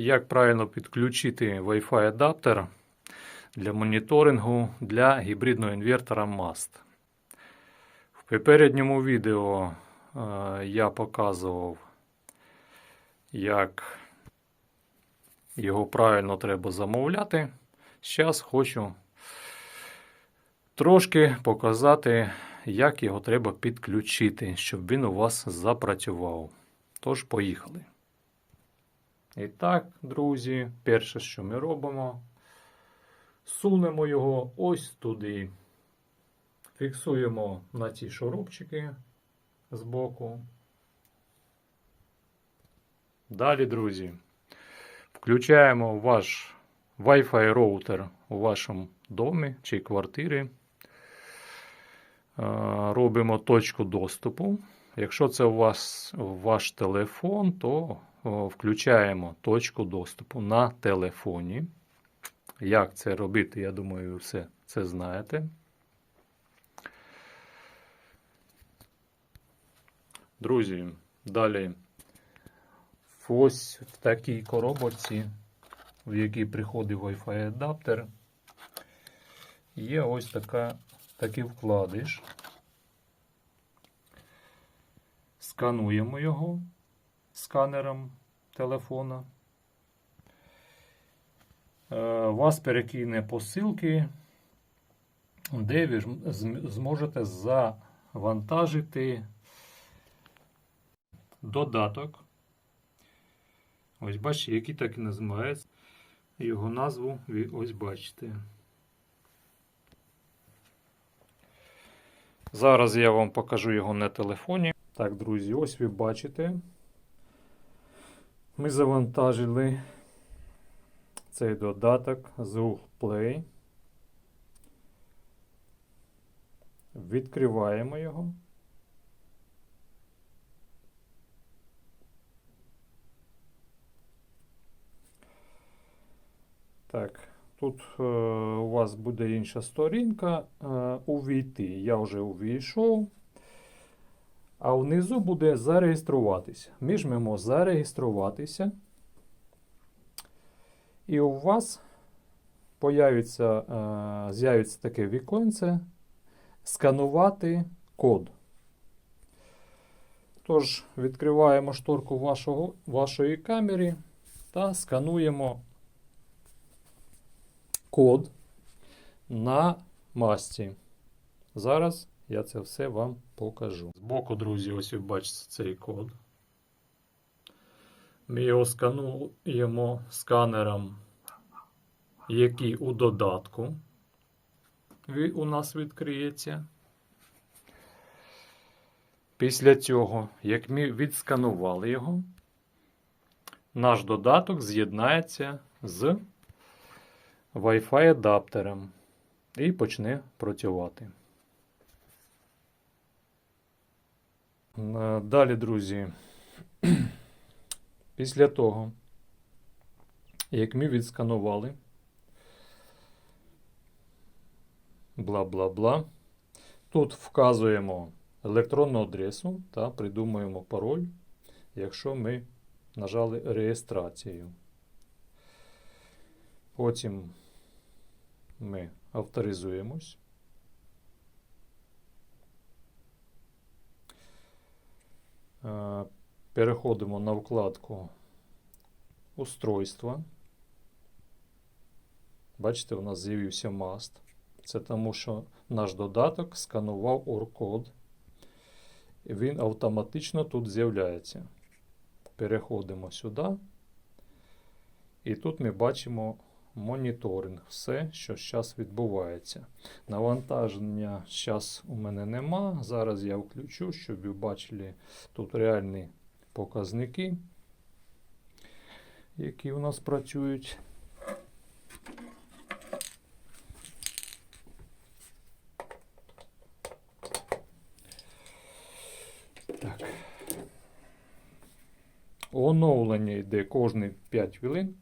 Як правильно підключити Wi-Fi адаптер для моніторингу для гібридного інвертора MAST. В попередньому відео е, я показував, як його правильно треба замовляти. Зараз хочу трошки показати, як його треба підключити, щоб він у вас запрацював. Тож, поїхали. І так, друзі, перше, що ми робимо, сунемо його ось туди. Фіксуємо на ці шурупчики з боку. Далі, друзі, включаємо ваш Wi-Fi роутер у вашому домі чи квартирі. Е, Робимо точку доступу. Якщо це у вас ваш телефон, то включаємо точку доступу на телефоні. Як це робити, я думаю, ви все це знаєте. Друзі, далі ось в такій коробочці, в якій приходить Wi-Fi адаптер, є ось така, такий вкладиш. Скануємо його сканером телефона. Е, Вас перекине посилки, де ви зможете завантажити додаток. Ось бачите, який так і називається. Його назву ви ось бачите. Зараз я вам покажу його на телефоні. Так, друзі, ось ви бачите. Ми завантажили цей додаток з Play. Відкриваємо його. Так, тут е, у вас буде інша сторінка. Е, увійти. Я вже увійшов. А внизу буде зареєструватися. Ми жмемо зареєструватися. І у вас появиться, е, з'явиться таке віконце сканувати код. Тож, відкриваємо шторку вашого, вашої камери та скануємо код на масті. Зараз я це все вам покажу. Збоку, друзі, ось ви бачите цей код. Ми його скануємо сканером, який у додатку у нас відкриється. Після цього, як ми відсканували його, наш додаток з'єднається з Wi-Fi адаптером і почне працювати. Далі, друзі, після того, як ми відсканували, бла-бла-бла, тут вказуємо електронну адресу та придумуємо пароль, якщо ми нажали реєстрацію. Потім ми авторизуємось. Е, Переходимо на вкладку Устройства. Бачите, у нас з'явився маст. Це тому, що наш додаток сканував OR-код. І він автоматично тут з'являється. Переходимо сюди. І тут ми бачимо моніторинг. Все, що зараз відбувається. Навантаження зараз у мене нема. Зараз я включу, щоб ви бачили тут реальні показники, які у нас працюють. Оновлення йде кожні 5 хвилин.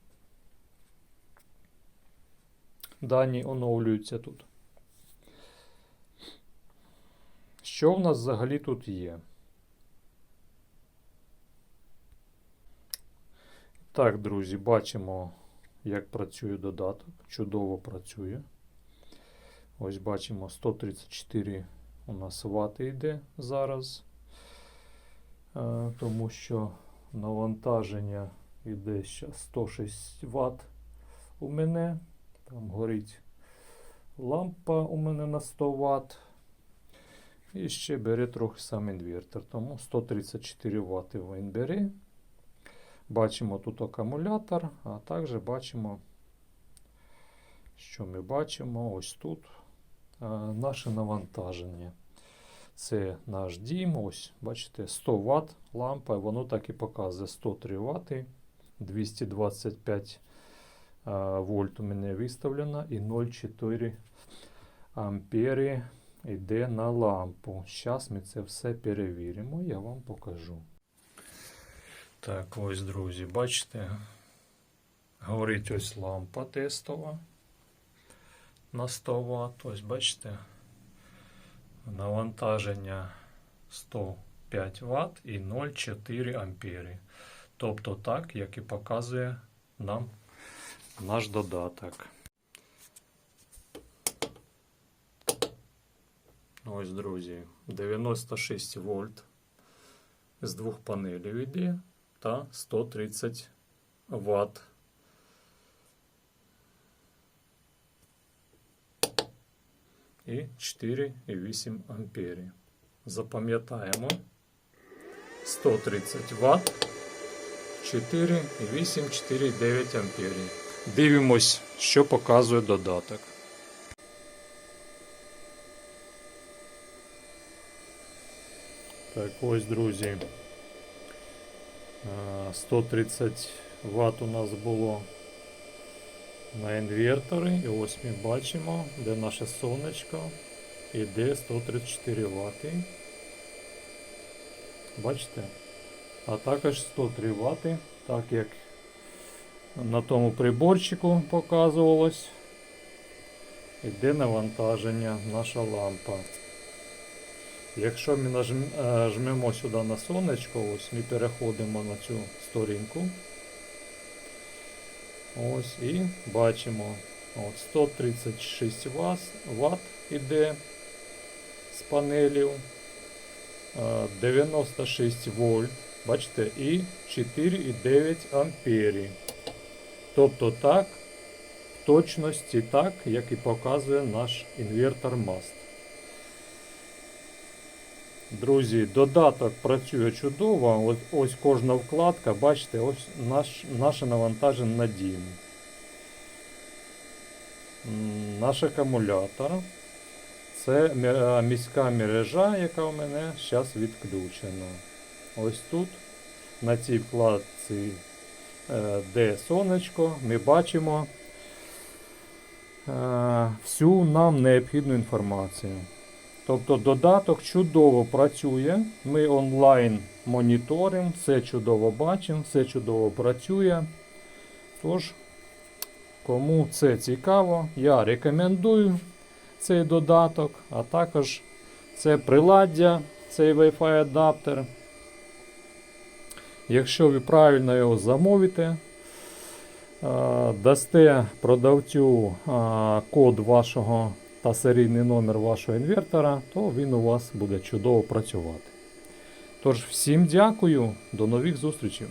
Дані оновлюються тут. Що в нас взагалі тут є? Так, друзі, бачимо, як працює додаток. Чудово працює. Ось бачимо 134 у нас вати йде зараз. Е, Тому що навантаження йде ще 106 Вт у мене. Там горить лампа у мене на 100 Вт. І ще бере трохи сам інвертор. Тому 134 Вт він бере. Бачимо тут акумулятор, а також бачимо, що ми бачимо ось тут наше навантаження. Це наш дім. Ось, бачите, 100 Вт лампа, воно так і показує 103 Вт, 225 вольт у мене виставлено і 0,4 ампери йде на лампу. Зараз ми це все перевіримо, я вам покажу. Так, ось, друзі, бачите, горить ось лампа тестова на 100 Вт. Ось бачите, навантаження 105 Вт і 0,4 ампери. Тобто так, як і показує нам наш додаток. Ось, друзі, 96 вольт з двох панелей йде та 130 Вт. І 4,8 ампері. Запам'ятаємо 130 Вт, 4,8, 4,9 ампері. Дивимось, що показує додаток. Так, ось, друзі. А, 130 Вт у нас було на інверторі. І ось ми бачимо, де наше сонечко. Іде 134 Вт. Бачите? А також 103 Вт, так як на тому приборчику показувалось. Іде навантаження наша лампа. Якщо ми е, жмемо сюди на сонечко, ось ми переходимо на цю сторінку. Ось і бачимо от 136 Вт, іде з панелів, е, 96 вольт, бачите, і 4,9 ампері. Тобто так, в точності так, як і показує наш інвертор MAST. Друзі, додаток працює чудово. Ось, ось кожна вкладка, бачите, ось наш, наше навантаження на дім. Наш акумулятор. Це міська мережа, яка у мене зараз відключена. Ось тут, на цій вкладці, е, де сонечко, ми бачимо е, всю нам необхідну інформацію. Тобто додаток чудово працює. Ми онлайн моніторимо, все чудово бачимо, все чудово працює. Тож, кому це цікаво, я рекомендую цей додаток, а також це приладдя, цей Wi-Fi адаптер. Якщо ви правильно його замовите, е, дасте продавцю е, код вашого та серійний номер вашого інвертора, то він у вас буде чудово працювати. Тож, всім дякую, до нових зустрічей!